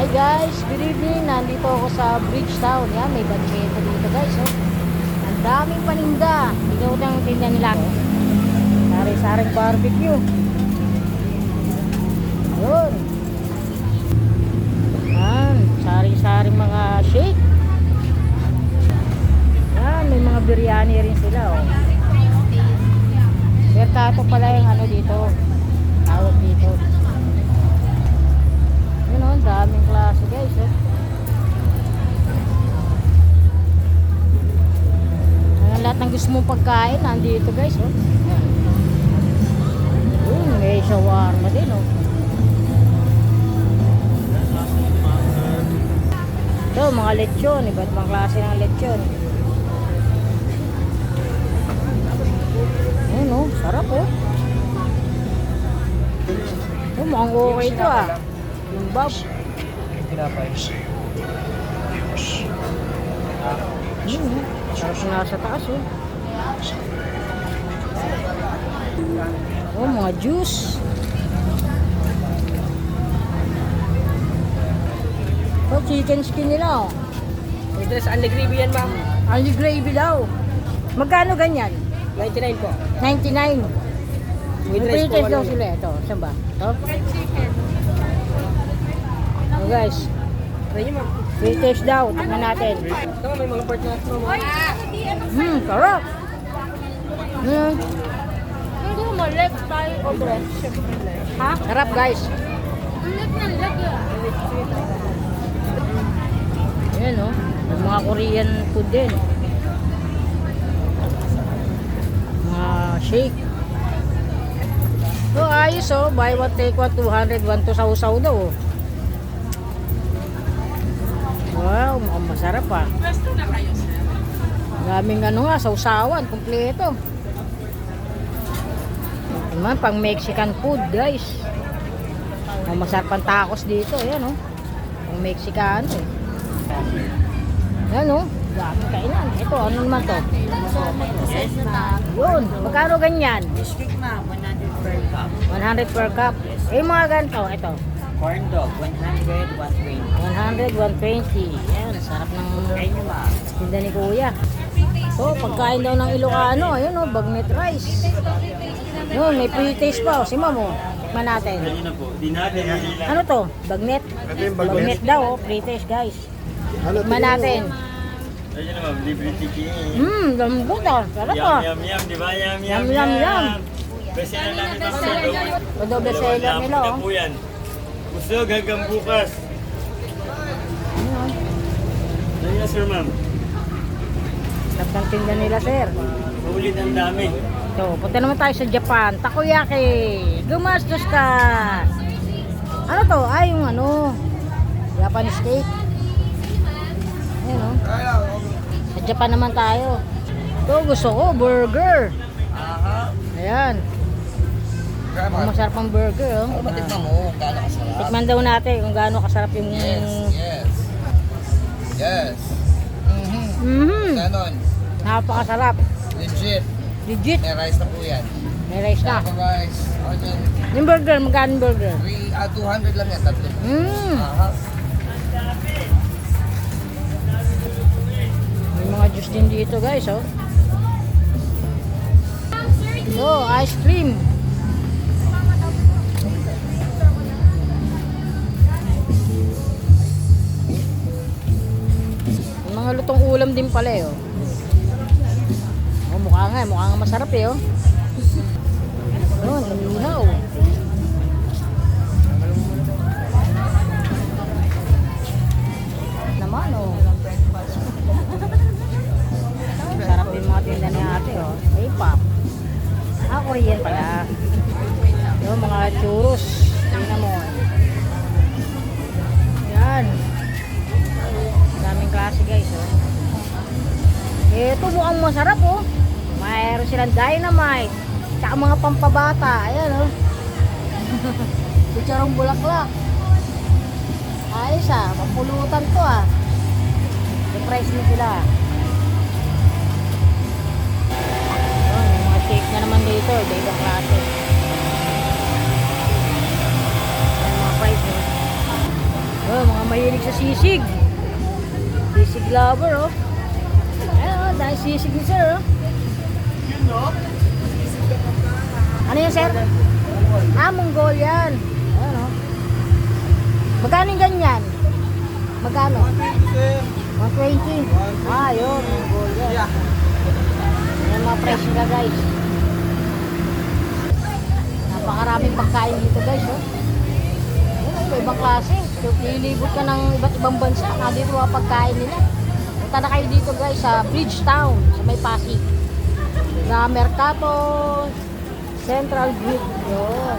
Hi guys, good evening. Nandito ako sa Bridgetown. Yan, may banquete dito guys. Oh. Ang daming paninda. Ikaw ang tinda nila. Sari-saring barbecue. Yun. Yan, sari-saring mga shake. Yan, may mga biryani rin sila. Oh. Bertato pala yung ano dito. Tawag dito. Ang daming klase guys. Ayan, lahat ng gusto mong pagkain nandito guys. Oh. Ayan. Yun, may shawarma din oh. Ito, mga lechon. Iba't ibang klase ng lechon. Ayun oh, sarap oh. Oh, mukhang okay ito ah. Yung bab. Yun oh. Sarap na nasa taas oh. Oh, mga juice. Oh, chicken skin nila oh. Ito sa Anli Gravy yan, ma'am. Only gravy daw. Magkano ganyan? 99 po. 99. With May rice po. daw sila. Ito, saan ba? Ito? Oh, guys, ma'am. pre-taste daw. Tingnan natin. Ito, may mga part na ma'am. Hmm, sarap. Hmm, Hindi mo leg tayo o breast. ha? Sarap guys. Leg ng leg. Ayan oh. Yung mga Korean food din. Mga shake. So ayos oh. Buy one take one 200. One to sausaw daw oh. Wow, mukhang masarap ah. Pwesto na kayo, sir. Daming ano nga, sausawan, kumpleto. Naman, pang Mexican food, guys. Ang masarap ang tacos dito, ayan oh. Pang Mexican eh. Ayan oh, dami kainan. Ito, ano naman to? Yun, magkano ganyan? Biscuit ma'am, 100 per cup. 100 per cup. Eh, mga ganito, ito. Corn dog, 100, 120. 100, 120. Ayan, sarap ng Kain nyo ma'am. tinda ni Kuya. So, pagkain daw ng Ilocano, ayun oh, bagnet rice. Yun, may pre-taste pa. oh. Si Ma'am, oh. Tikman natin. Ano to? Bagnet? Bagnet daw, oh. Pre-taste, guys. Tikman natin. Ayun naman, libre ticket. Hmm, lambot ah. Sarap Yum, ah. yum, yum, di ba? Yum, Yum, yum, yum. Best na namin ito best seller nila, oh. Gusto, hanggang bukas. Ayun, Na, sir, ma'am. Sarap ng tinda nila, sir. Ulit ang dami. So, punta naman tayo sa Japan. Takoyaki. Gumastos ka. Ano to? Ay, yung ano, Japanese steak. Ayun, oh. Sa Japan naman tayo. Ito, gusto ko, burger. Ayan. Ang masarap ang burger, oh. Ano matikman mo? Gaano kasarap? Tikman daw natin kung gaano kasarap yung... Yes, yes. Yes. Mhm. Mhm. Ganon. Napakasarap. Legit. Legit. May rice na po yan. May rice na. Taco rice, onion. Yung burger, magkano burger? Three, ah, 200 lang yan, tatlo. Mmm. Aha. May mga juice din dito guys, oh. So, ice cream. Ulam din pala eh, oh. Oh, mukha nga, mukha nga masarap eh, oh. Yun, ihaw. Naman, oh. Ito mukhang masarap, oh. Mayroon silang dynamite. Tsaka mga pampabata. Ayan, oh. Chicharong bulaklak. Ayos, ah. Pampulutan to, ah. Price mo sila. May mga shake na naman dito. Iba-ibang klase. Ayan, mga price, oh. Oh, mga mahilig sa sisig. Sisig lover, oh. Dahil sisig ni sir, oh. Ano yan, sir? Ah, Mongolian. Ayan, oh. Magkano yung ganyan? Magkano? 120. Ah, yun. Mongolian. Ayan mga presyo ka, guys. Napakaraming pagkain dito, guys, oh. Ayan, oh, ibang klase. Lilibot ka ng iba't ibang bansa. Nandito mga pagkain nila. Punta na kayo dito, guys, sa Bridgetown, sa may Pasig. Na Mercato Central Group. Yun.